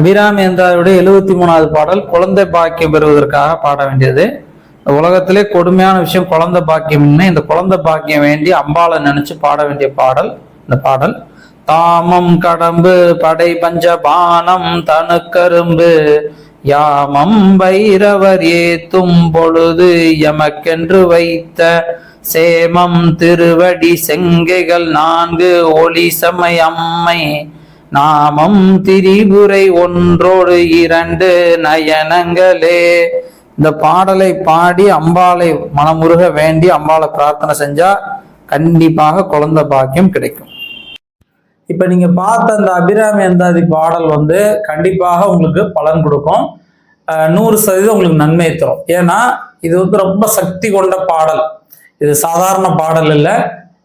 அபிராமி என்றாருடைய எழுபத்தி மூணாவது பாடல் குழந்தை பாக்கியம் பெறுவதற்காக பாட வேண்டியது. உலகத்திலே கொடுமையான விஷயம் குழந்தை பாக்கியம்னு இந்த குழந்தை பாக்கியம் வேண்டி அம்பாளை நினைச்சு பாட வேண்டிய பாடல் இந்த பாடல். தாமம் கடம்பு படை பஞ்ச பானம் தனுக்கரும்பு யாமம் வைரவர் ஏத்தும் பொழுது எமக்கென்று வைத்த சேமம் திருவடி செங்கைகள் நான்கு ஒளி சமய அம்மை நாமம் திரிபுரை ஒன்றோடு இரண்டு நயனங்களே. இந்த பாடலை பாடி அம்பாளை மனமுருக வேண்டி அம்பாளை பிரார்த்தனை செஞ்சா கண்டிப்பாக குழந்தை பாக்கியம் கிடைக்கும். இப்ப நீங்க பார்த்த அந்த அபிராமி அந்தாதி பாடல் வந்து கண்டிப்பாக உங்களுக்கு பலன் கொடுக்கும். நூறு சதவீதம் உங்களுக்கு நன்மை தரும். ஏன்னா இது வந்து ரொம்ப சக்தி கொண்ட பாடல். இது சாதாரண பாடல் இல்லை.